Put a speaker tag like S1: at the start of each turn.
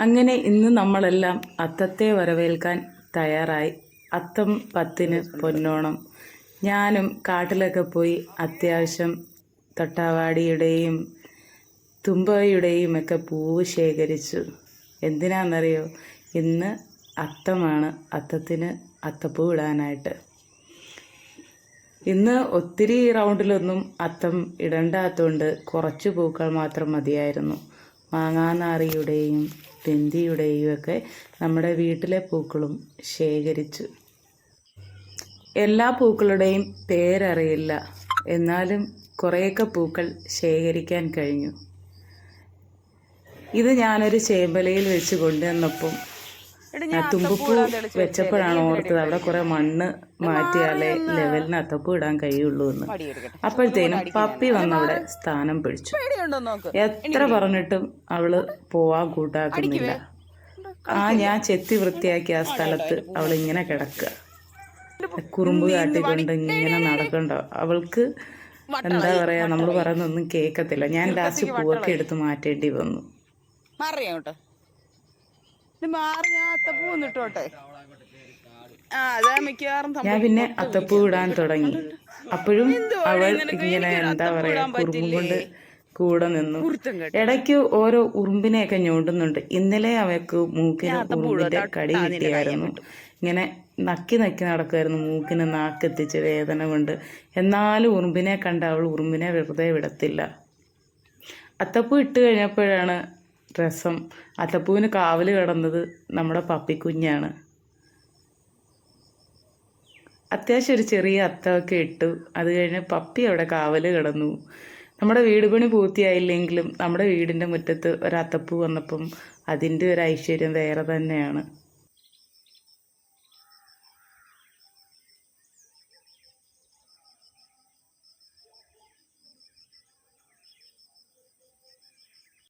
S1: അങ്ങനെ ഇന്ന് നമ്മളെല്ലാം അത്തത്തെ വരവേൽക്കാൻ തയ്യാറായി. അത്തം പത്തിന് പൊന്നോണം. ഞാനും കാട്ടിലൊക്കെ പോയി അത്യാവശ്യം തൊട്ടാവാടിയുടെയും തുമ്പയുടെയും ഒക്കെ പൂവ് ശേഖരിച്ചു. എന്തിനാണെന്നറിയോ ഇന്ന് അത്തമാണ് അത്തത്തിന് അത്തപ്പൂ ഇടാനായിട്ട്. ഇന്ന് ഒത്തിരി റൗണ്ടിലൊന്നും അത്തം ഇടണ്ടാത്തതുകൊണ്ട് കുറച്ച് പൂക്കൾ മാത്രം മതിയായിരുന്നു. മാങ്ങാനാറിയുടെയും തെന്തിയുടെയും ഒക്കെ നമ്മുടെ വീട്ടിലെ പൂക്കളും ശേഖരിച്ചു. എല്ലാ പൂക്കളുടെയും പേരറിയില്ല. എന്നാലും കുറേയൊക്കെ പൂക്കൾ ശേഖരിക്കാൻ കഴിഞ്ഞു. ഇത് ഞാനൊരു ചേമ്പലയിൽ വെച്ച് കൊണ്ടുവന്നപ്പം ആ തുമ്പപ്പൂ വെച്ചപ്പോഴാണ് ഓർത്തത്. അവിടെ കുറെ മണ്ണ് മാറ്റിയാലേ ലെവലിന് അത്തപ്പൂ ഇടാൻ കഴിയുള്ളൂ എന്ന്. അപ്പോഴത്തേനും പപ്പി വന്നവിടെ സ്ഥാനം പിടിച്ചു. എത്ര പറഞ്ഞിട്ടും അവൾ പോവാൻ കൂട്ടാക്കുന്നില്ല. ആ ഞാൻ ചെത്തി വൃത്തിയാക്കിയ ആ സ്ഥലത്ത് അവൾ ഇങ്ങനെ കിടക്കുക. കുറുമ്പ് കാട്ടിക്കൊണ്ട് ഇങ്ങനെ നടക്കണ്ട. അവൾക്ക് എന്താ പറയാ നമ്മൾ പറയുന്നൊന്നും കേൾക്കത്തില്ല ഞാൻ ലാസ്റ്റ് പൂവൊക്കെ എടുത്ത് മാറ്റേണ്ടി വന്നു.
S2: മാറിയാ ഇത് മാറി ഞാൻ അത്തപ്പൂ ആ അതാ മിക്കവാറും സം-
S1: ഞാൻ പിന്നെ അത്തപ്പൂ ഇടാൻ തുടങ്ങി. അപ്പോഴും അവൾ ഇങ്ങനെ എന്താ പറയാ കുറുമ്പും കൊണ്ട് കൂടെ നിന്നു. ഇടയ്ക്ക് ഓരോ ഉറുമ്പിനെയൊക്കെ ഞോണ്ടുന്നുണ്ട്. ഇന്നലെ അവയ്ക്ക് മൂക്കിന് ഉറുമ്പിന്റെ കടി കിട്ടിയായിരുന്നു. ഇങ്ങനെ നക്കി നക്കി നടക്കുമായിരുന്നു മൂക്കിന് നാക്കെത്തിച്ച് വേദന കൊണ്ട്. എന്നാലും ഉറുമ്പിനെ കണ്ട അവൾ ഉറുമ്പിനെ വെറുതെ വിടത്തില്ല. അത്തപ്പൂ ഇട്ട് കഴിഞ്ഞപ്പോഴാണ് രസം. അത്തപ്പൂവിന് കാവൽ കിടന്നത് നമ്മുടെ പപ്പിക്കുഞ്ഞാണ് അത്യാവശ്യം ഒരു ചെറിയ അത്തമൊക്കെ ഇട്ടു. അത് കഴിഞ്ഞ് പപ്പി അവിടെ കാവൽ കിടന്നു. നമ്മുടെ വീട് പണി പൂർത്തിയായില്ലെങ്കിലും നമ്മുടെ വീടിന്റെ മുറ്റത്ത് ഒരു അത്തപ്പൂ വന്നപ്പം അതിന്റെ ഒരു ഐശ്വര്യം വേറെ തന്നെയാണ്.